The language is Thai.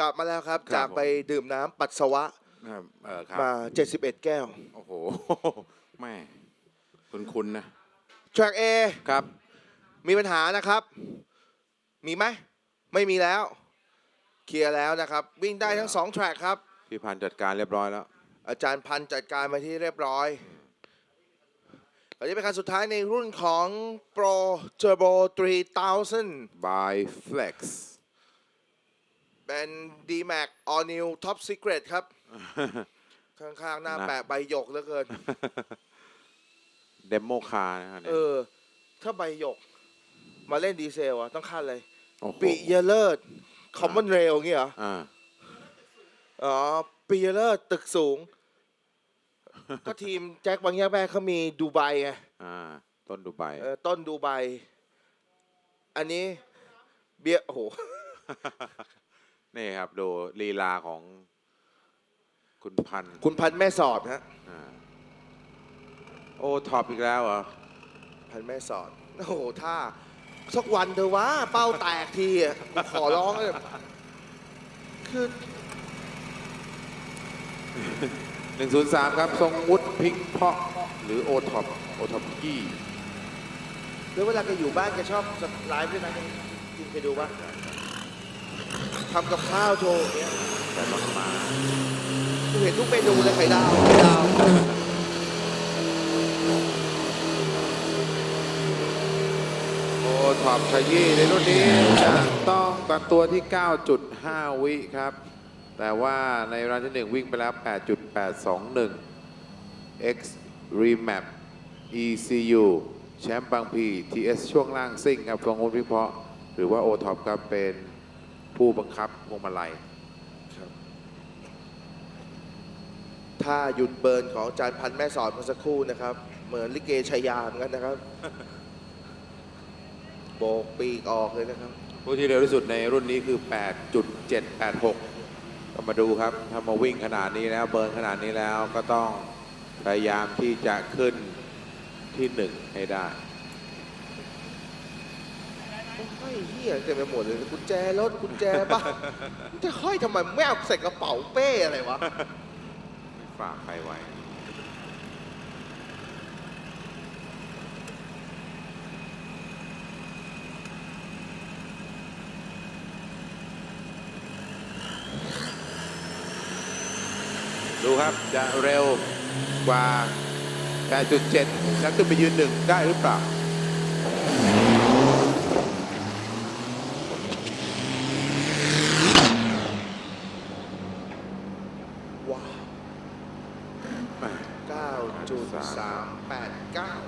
กลับมาแล้วครับ ครับ จากไปดื่มน้ำปัสสาวะครับเออครับมา 71 แก้วโอ้โหแม่คุณคุณนะ Track A ครับ มีปัญหานะครับ มีไหมไม่มีแล้ว เคลียร์แล้วนะครับ วิ่งได้ทั้ง2แทร็กครับ พี่พันธ์จัดการเรียบร้อยแล้ว อาจารย์พันธ์จัดการมาที่เรียบร้อยอันนี้เป็นคันสุดท้ายในรุ่นของ Pro Turbo 3000 by flex เป็น D-Max All New Top Secret ครับ ข้างๆ หน้านะแปะใบหยกเหลือเกิน เดโมคาร์นะครับเออ ถ้าใบหยก มาเล่นดีเซลอะต้องขั้นเลยโอ้โหปิเยเลิศคอมมอนเรลงี้เหรอ อ่าอ๋อปิเยเลิศตึกสูง ก็ทีมแจ็คบางแยกแม่เขามีดูไบไง อ่า ต้นดูไบเออต้นดูไบ อันนี้เบียร์โอ้โหนี่ ครับ ดูลีลาของคุณพันธ์คุณพันธุ์แม่สอดฮะอ่าโอ้ท็อปอีกแล้วเหรอพันธุ์แม่สอดโอ้โหถ้าสักวันเถอะวะเป้าแตกทีอะกูขอร้องเลยคือ103 ครับ ทรงวุฒิพิงเพาะหรือโอท็อปโอท็อปกี้แล้วเวลาแกอยู่บ้านแกชอบไลฟ์ด้วยนะกินไปดูปะ ทำกับข้าวโชว์อย่างเงี้ยแต่ต้องมากูเห็นทุกเมนูเลยไข่ดาวไข่ดาวโอท็อปขยี้ในรุ่นนี้จะต้องตัดตัวที่ 9.5 วิครับ แต่ว่าในรันที่1วิ่งไปแล้ว 8.821 X Remap ECU แชมป์บางพี TS ช่วงล่างซิ่งครับทรงวุฒิพิเพาะ หรือว่า o t o p ครับเป็น ผู้บังคับพวงมาลัยถ้าหยุดเบิร์นของอาจารย์พันธุ์แม่สอดเมื่อสักครู่นะครับ เหมือนลิเกชายาเหมือนกันนะครับ โบกปีกออกเลยนะครับ ผู้ที่เร็วที่สุดในรุ่นนี้คือ 8.786ก็มาดูครับถ้ามาวิ่งขนาดนี้แล้วเบิร์นขนาดนี้แล้วก็ต้องพยายามที่จะขึ้นที่หนึ่งให้ได้ โอ้ยเฮียเต็มไปหมดเลยกุญแจรถกุญแจบ้านจะห้อยทำไมไม่เอาใส่กระเป๋าเป้อะไรวะไม่ฝากใครไว้ดูครับจะเร็วกว่า 8.7จะขึ้นไปยืนหนึ่งได้หรือเปล่า ว้าว9.389